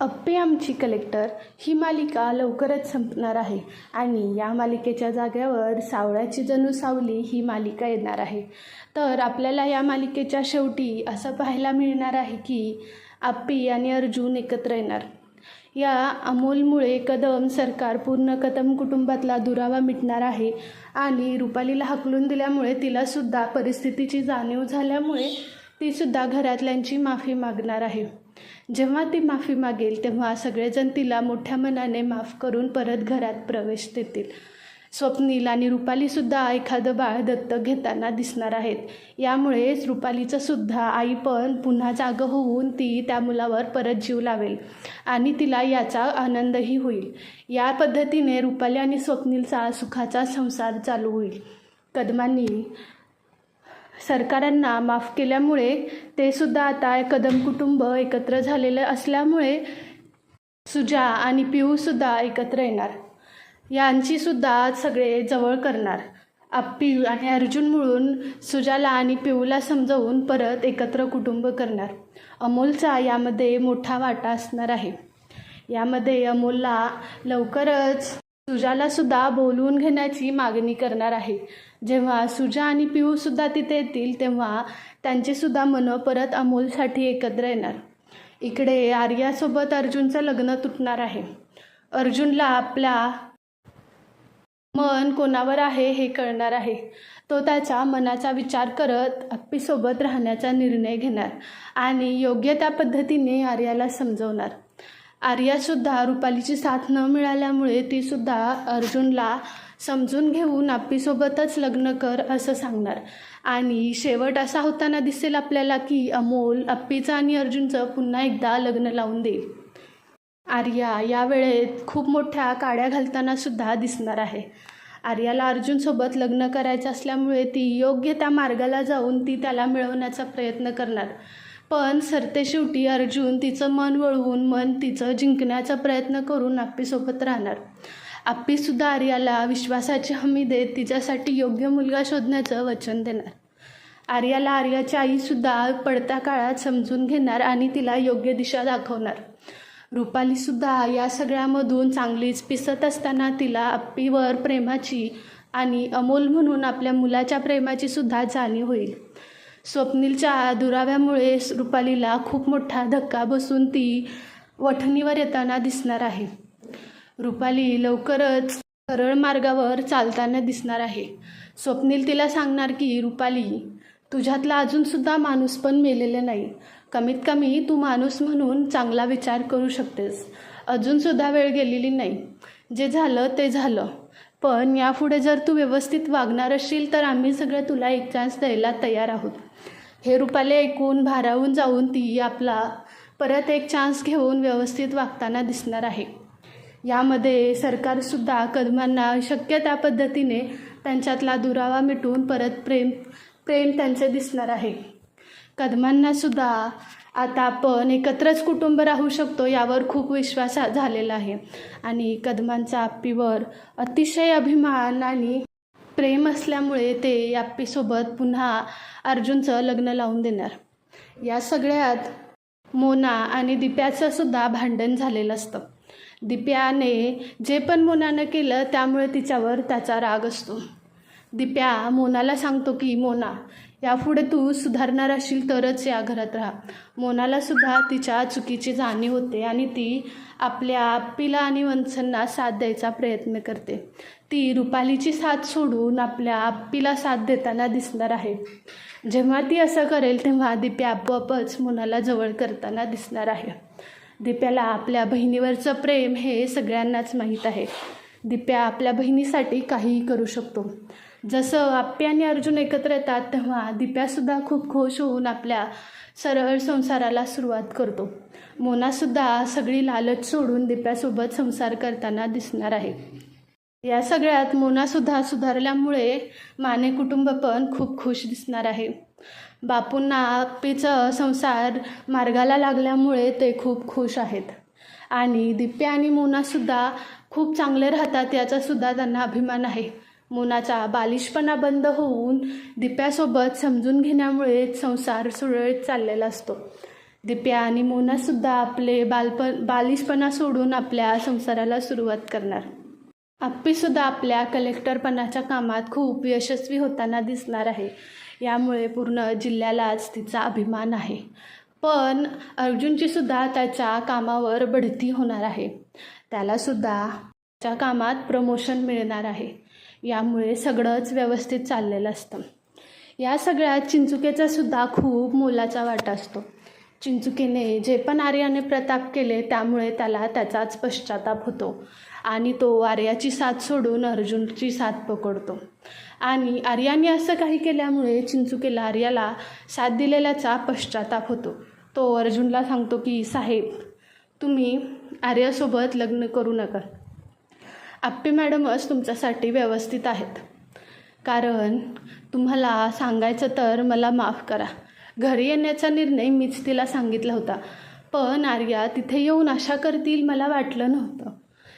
अप्पे आमची कलेक्टर ही मालिका लवकरच संपणार आहे आणि या मालिकेच्या जाग्यावर सावळ्याची जणू सावली ही मालिका येणार आहे. तर आपल्याला या मालिकेच्या शेवटी असं पाहायला मिळणार आहे की आप्पी आणि अर्जुन एकत्र येणार. या अमोलमुळे कदम सरकार पूर्ण कदम कुटुंबातला दुरावा मिटणार आहे आणि रुपालीला हाकलून दिल्यामुळे तिलासुद्धा परिस्थितीची जाणीव झाल्यामुळे तीसुद्धा घरातल्यांची माफी मागणार आहे. जेव्हा ती माफी मागेल तेव्हा सगळेजण तिला मोठ्या मनाने माफ करून परत घरात प्रवेश देतील. स्वप्नील आणि रुपालीसुद्धा एखादं बाळ दत्तक घेताना दिसणार आहेत. यामुळेच रुपालीचं सुद्धा आई पण पुन्हा जागं होऊन ती त्या मुलावर परत जीव लावेल आणि तिला याचा आनंदही होईल. या पद्धतीने रुपाली आणि स्वप्नीलचा सुखाचा संसार चालू होईल. कदमांनी सरकारांना माफ केल्यामुळे ते सुद्धा आता कदम कुटुंब एकत्र झालेलं असल्यामुळे सुजा आणि पिऊसुद्धा एकत्र येणार. यांची सुद्धा सगळे जवळ करणार. आप्पी आणि अर्जुन मिळून सुजाला आणि पिऊला समजावून परत एकत्र कुटुंब करणार. अमोलचा यामध्ये मोठा वाटा असणार आहे. यामध्ये अमोलला लवकरच सुजालासुद्धा बोलवून घेण्याची मागणी करणार आहे. जेव्हा सुजा आणि पिऊसुद्धा तिथे येतील तेव्हा त्यांचेसुद्धा मनं परत अमोलसाठी एकत्र येणार. इकडे आर्यासोबत अर्जुनचं लग्न तुटणार आहे. अर्जुनला आपला मन कोणावर आहे हे कळणार आहे. तो त्याच्या मनाचा विचार करत अप्पीसोबत राहण्याचा निर्णय घेणार आणि योग्य त्या पद्धतीने आर्याला समजवणार. आर्यासुद्धा रुपालीची साथ न मिळाल्यामुळे तीसुद्धा अर्जुनला समजून घेऊन आप्पीसोबतच लग्न कर असं सांगणार. आणि शेवट असा होताना दिसेल आपल्याला की अमोल अप्पीचं आणि अर्जुनचं पुन्हा एकदा लग्न लावून देईल आर्या या वेळेत खूप मोठ्या काड्या घालताना सुद्धा दिसणार आहे. आर्याला अर्जुनसोबत लग्न करायचं असल्यामुळे ती योग्य त्या मार्गाला जाऊन ती त्याला मिळवण्याचा प्रयत्न करणार. पण सरते शेवटी अर्जुन तिचं मन वळवून मन तिचं जिंकण्याचा प्रयत्न करून आपीसोबत राहणार. आप्पीसुद्धा आर्याला विश्वासाची हमी देत तिच्यासाठी योग्य मुलगा शोधण्याचं वचन देणार. आर्याला आर्याची आईसुद्धा पडत्या काळात समजून घेणार आणि तिला योग्य दिशा दाखवणार. रुपालीसुद्धा या सगळ्यामधून चांगलीच पिसत असताना तिला आप्पीवर प्रेमाची आणि अमोल म्हणून आपल्या मुलाच्या प्रेमाची सुद्धा जाणीव होईल. स्वप्नीलच्या दुराव्यामुळे रुपालीला खूप मोठा धक्का बसून ती वठणीवर येताना दिसणार आहे. रुपाली लवकरच सरळ मार्गावर चालताना दिसणार आहे. स्वप्नील तिला सांगणार की रुपाली तुझ्यातला अजूनसुद्धा माणूस पण मेलेले नाही. कमीत कमी तू माणूस म्हणून चांगला विचार करू शकतेस. अजूनसुद्धा वेळ गेलेली नाही. जे झालं ते झालं. पण यापुढे जर तू व्यवस्थित वागणार असशील तर आम्ही सगळं तुला एक चान्स द्यायला तयार आहोत. हे रुपाले ऐकून भारावून जाऊन ती आपला परत एक चान्स घेऊन व्यवस्थित वागताना दिसणार आहे. यामध्ये सरकारसुद्धा कदमांना शक्य त्या पद्धतीने त्यांच्यातला दुरावा मिटवून परत प्रेम प्रेम त्यांचे दिसणार आहे. कदमांनासुद्धा आता आपण एकत्रच कुटुंब राहू शकतो यावर खूप विश्वास झालेला आहे. आणि कदमांचा आप्पीवर अतिशय अभिमान आणि प्रेम असल्यामुळे ते आप्पीसोबत पुन्हा अर्जुनचं लग्न लावून देणार. या सगळ्यात मोना आणि दिप्याचं सुद्धा भांडण झालेलं असतं. दिप्याने जे पण मोनानं केलं त्यामुळे तिच्यावर त्याचा राग असतो. दिप्या मोनाला सांगतो की मोना यापुढे तू सुधारणार असशील तरच या घरात राहा. मोनाला सुद्धा तिच्या चुकीची जाणीव होते आणि ती आपल्या आप्पीला आणि वंसंना साथ द्यायचा प्रयत्न करते. ती रुपालीची साथ सोडून आपल्या आप्पीला साथ देताना दिसणार आहे. जेव्हा ती असं करेल तेव्हा दिप्या आपोआपच मोनाला जवळ करताना दिसणार आहे. दिप्याला आपल्या बहिणीवरचं प्रेम हे सगळ्यांनाच माहीत आहे. दिप्या आपल्या बहिणीसाठी काहीही करू शकतो. जसं आप्पी आणि अर्जुन एकत्र येतात तेव्हा दिप्यासुद्धा खूप खुश होऊन आपल्या सरळ संसाराला सुरुवात करतो. मोनासुद्धा सगळी लालच सोडून दिप्यासोबत संसार करताना दिसणार आहे. या सगळ्यात मोनासुद्धा सुधारल्यामुळे माने कुटुंब पण खूप खुश दिसणार आहे. बापूंना आप्पीचं संसार मार्गाला लागल्यामुळे ते खूप खुश आहेत. आणि दिप्या आणि मोनासुद्धा खूप चांगले राहतात याचासुद्धा त्यांना अभिमान आहे. मोनाचा बालिशपणा बंद होऊन दिप्यासोबत समजून घेण्यामुळे संसार सुरळीत चाललेला असतो. दिप्या आणि मोनासुद्धा आपले बालपण बालिशपणा सोडून आपल्या संसाराला सुरुवात करणार. आप्पीसुद्धा आपल्या कलेक्टरपणाच्या कामात खूप यशस्वी होताना दिसणार आहे. यामुळे पूर्ण जिल्ह्यालाच तिचा अभिमान आहे. पण अर्जुनचीसुद्धा त्याच्या कामावर बढती होणार आहे. त्यालासुद्धा त्याच्या कामात प्रमोशन मिळणार आहे. यामुळे सगळंच व्यवस्थित चाललेलं असतं. या सगळ्यात चिंचुकेचा सुद्धा खूप मोलाचा वाटा असतो. चिंचुकेने जे पण आर्याने प्रताप केले त्यामुळे त्याला त्याचाच पश्चाताप होतो आणि तो आर्याची साथ सोडून अर्जुनची साथ पकडतो. आणि आर्याने असं काही केल्यामुळे चिंचुकेला आर्याला साथ दिलेल्याचा पश्चाताप होतो. तो अर्जुनला सांगतो की साहेब तुम्ही आर्यासोबत लग्न करू नका. आप्पे मॅडमच तुमच्यासाठी व्यवस्थित आहेत. कारण तुम्हाला सांगायचं तर मला माफ करा. घरी येण्याचा निर्णय मीच तिला सांगितला होता. पण आर्या तिथे येऊन आशा करतील मला वाटलं नव्हतं.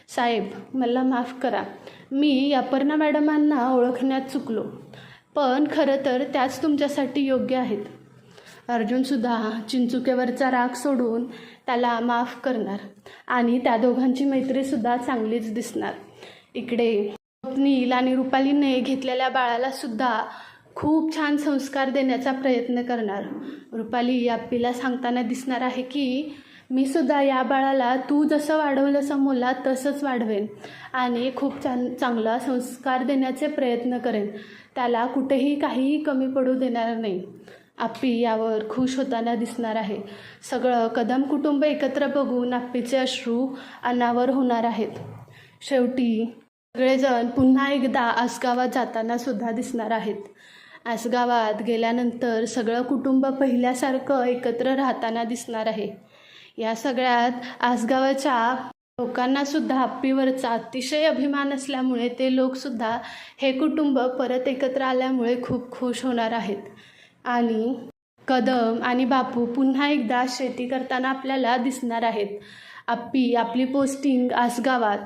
साहेब मला माफ करा. मी अपर्णा मॅडमांना ओळखण्यात चुकलो. पण खरं तर त्याच तुमच्यासाठी योग्य आहेत. अर्जुनसुद्धा चिंचुकेवरचा राग सोडून त्याला माफ करणार आणि त्या दोघांची मैत्रीसुद्धा चांगलीच दिसणार. इकडे स्वप्नील आणि रुपालीने घेतलेल्या बाळालासुद्धा खूप छान संस्कार देण्याचा प्रयत्न करणार. रुपाली आप्पीला सांगताना दिसणार आहे की मी सुद्धा या बाळाला तू जसं वाढवलंस मुला तसंच वाढवेन आणि खूप छान चांगला संस्कार देण्याचे प्रयत्न करेन. त्याला कुठेही काहीही कमी पडू देणार नाही आप्पी यावर खुश होताना दिसणार आहे. सगळं कदम कुटुंब एकत्र बघून आप्पीचे अश्रू अनावर होणार आहेत. शेवटी सगळेजण पुन्हा एकदा आसगावात जाताना सुद्धा दिसणार आहेत. आसगावात गेल्यानंतर सगळं कुटुंब पहिल्यासारखं एकत्र राहताना दिसणार आहे. या सगळ्यात आसगावाच्या लोकांनासुद्धा आप्पीवरचा अतिशय अभिमान असल्यामुळे ते लोकसुद्धा हे कुटुंब परत एकत्र आल्यामुळे खूप खुश होणार आहेत. आणि कदम आणि बापू पुन्हा एकदा शेती करताना आपल्याला दिसणार आहेत. आप्पी आपली पोस्टिंग आसगावात.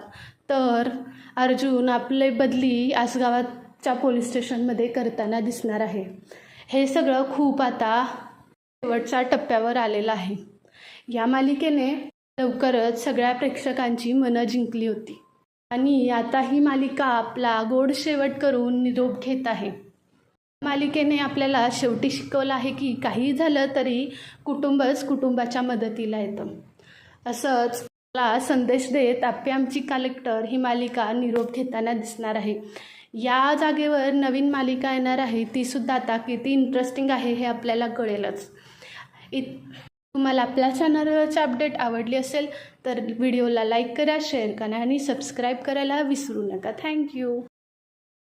तर अर्जुन आपले बदली च्या पोलीस स्टेशनमध्ये करताना दिसणार आहे. हे सगळं खूप आता शेवटच्या टप्प्यावर आलेलं आहे. या मालिकेने लवकरच सगळ्या प्रेक्षकांची मनं जिंकली होती. आणि आता ही मालिका आपला गोड शेवट करून निरोप घेत आहे. मालिकेने आपल्याला शेवटी शिकवलं आहे की काही झालं तरी कुटुंबच कुटुंबाच्या मदतीला येतं. असंच मला संदेश देत आपली आमची कलेक्टर ही मालिका निरोप घेताना दिसणार आहे. या जागेवर नवीन मालिका येणार आहे तीसुद्धा आता किती इंटरेस्टिंग आहे हे आपल्याला कळेलच. इत तुम्हाला आपल्या चॅनलवरची अपडेट आवडली असेल तर व्हिडिओला लाईक करा शेअर करा आणि सबस्क्राईब करायला विसरू नका. थँक्यू